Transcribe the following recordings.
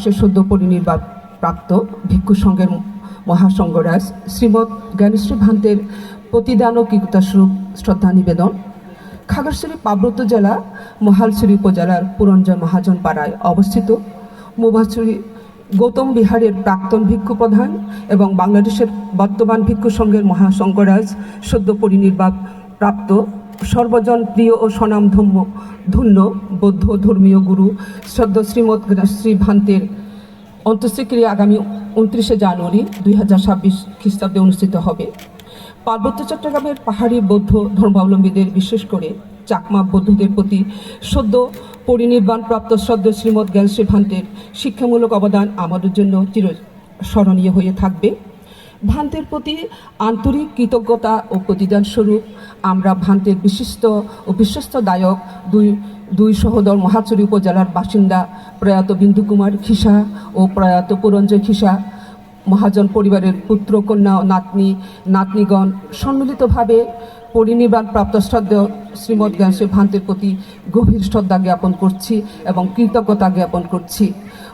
সে সদ্য পরিনির্বাণ প্রাপ্ত ভিক্ষু সংঘের মহাসংঘরাজ শ্রীমৎ জ্ঞানশ্রী ভান্তের প্রতিদান ও কৃতাস্বরূপ শ্রদ্ধা নিবেদন। খাগড়াছড়ি পার্বত্য জেলা, মহালছড়ি উপজেলার পুরঞ্জয় মহাজন পাড়ায় অবস্থিত। মুভাছড়ি গৌতম বিহারের প্রাক্তন ভিক্ষু প্রধান এবং বাংলাদেশের বর্তমান ভিক্ষু সংঘের মহাসংঘরাজ সদ্য পরিনির্বাণ প্রাপ্ত সর্বজন প্রিয় ও স্বনামধন্য ধন্য বৌদ্ধ ধর্মীয় গুরু শ্রদ্ধ শ্রীমৎ শ্রী ভান্তের অন্ত্যেষ্টিক্রিয়া আগামী উনত্রিশে জানুয়ারি দুই হাজার ছাব্বিশ খ্রিস্টাব্দে অনুষ্ঠিত হবে। পার্বত্য চট্টগ্রামের পাহাড়ি বৌদ্ধ ধর্মাবলম্বীদের বিশেষ করে চাকমা বৌদ্ধদের প্রতি সদ্য পরিনির্বাণপ্রাপ্ত সদ্য শ্রীমৎ জ্ঞানশ্রী ভান্তের শিক্ষামূলক অবদান আমাদের জন্য চির স্মরণীয় হয়ে থাকবে। ভান্তের প্রতি আন্তরিক কৃতজ্ঞতা ও প্রতিদান স্বরূপ আমরা ভান্তের বিশিষ্ট ও বিশ্বস্ত দায়ক দুই দুই সহোদর মহাচুরি উপজেলার বাসিন্দা প্রয়াত বিন্দু কুমার খিসা ও প্রয়াত পুরঞ্জয় খিসা, মহাজন পরিবারের পুত্র, কন্যা ও নাতনি, নাতনিগণ সম্মিলিতভাবে পরিনির্বাণ প্রাপ্ত শ্রদ্ধেয় শ্রীমৎ জ্ঞানশ্রী ভান্তের প্রতি গভীর শ্রদ্ধা জ্ঞাপন করছি এবং কৃতজ্ঞতা জ্ঞাপন করছি।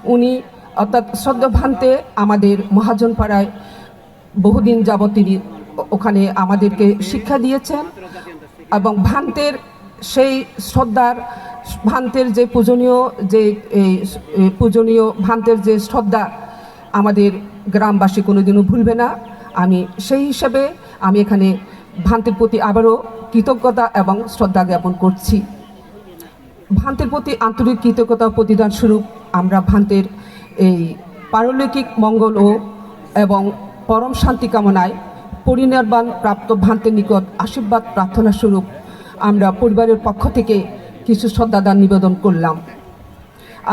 উনি অর্থাৎ শ্রদ্ধ ভান্তে আমাদের মহাজন পাড়ায় বহুদিন যাবৎ তিনি ওখানে আমাদেরকে শিক্ষা দিয়েছেন এবং ভান্তের সেই শ্রদ্ধার, ভান্তের যে পূজনীয়, যে এই পূজনীয় ভান্তের যে শ্রদ্ধা আমাদের গ্রামবাসী কোনোদিনও ভুলবে না। আমি সেই হিসেবে আমি এখানে ভান্তের প্রতি আবারও কৃতজ্ঞতা এবং শ্রদ্ধা জ্ঞাপন করছি। ভান্তের প্রতি আন্তরিক কৃতজ্ঞতা প্রতিদান স্বরূপ আমরা ভান্তের এই পারলৌকিক মঙ্গল ও এবং পরম শান্তি কামনায় পরিনির্বাণ প্রাপ্ত ভান্তের নিকট আশীর্বাদ প্রার্থনা স্বরূপ আমরা পরিবারের পক্ষ থেকে কিছু শ্রদ্ধাদান নিবেদন করলাম।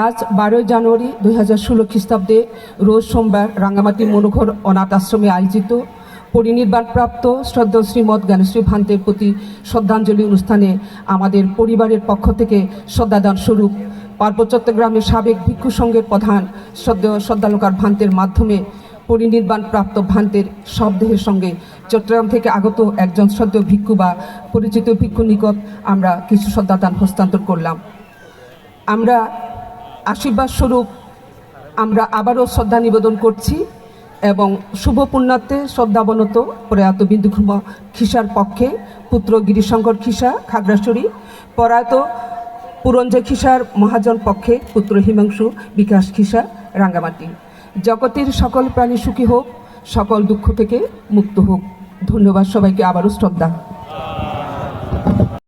আজ বারোই জানুয়ারি দুই হাজার ষোলো খ্রিস্টাব্দে রোজ সোমবার রাঙ্গামাটি মনোঘর অনাথ আশ্রমে আয়োজিত পরিনির্বাণপ্রাপ্ত শ্রদ্ধা শ্রীমৎ জ্ঞানশ্রী ভান্তের প্রতি শ্রদ্ধাঞ্জলি অনুষ্ঠানে আমাদের পরিবারের পক্ষ থেকে শ্রদ্ধাদান স্বরূপ পার্বত্য চট্টগ্রামের সাবেক ভিক্ষু সংঘের প্রধান শ্রদ্ধেয় শ্রদ্ধালোকার ভান্তের মাধ্যমে পরিনির্বাণপ্রাপ্ত ভান্তের শবদেহের সঙ্গে চট্টগ্রাম থেকে আগত একজন শ্রদ্ধেয় ভিক্ষু বা পরিচিত ভিক্ষু নিকট আমরা কিছু শ্রদ্ধাদান হস্তান্তর করলাম। আমরা আশীর্বাদ স্বরূপ আমরা আবারও শ্রদ্ধা নিবেদন করছি এবং শুভ পুণ্যার্থে শ্রদ্ধাবনত প্রয়াত বিন্দুখুম খিসার পক্ষে পুত্র গিরিশঙ্কর খিসা, খাগড়াছড়ি, প্রয়াত পুরঞ্জয় খিসার মহাজন পক্ষে পুত্র হিমাংশু বিকাশ খিসা, রাঙ্গামাটি। জগতের সকল প্রাণী সুখী হোক সকল দুঃখ থেকে মুক্ত হোক। ধন্যবাদ সবাইকে আবারও শ্রদ্ধা।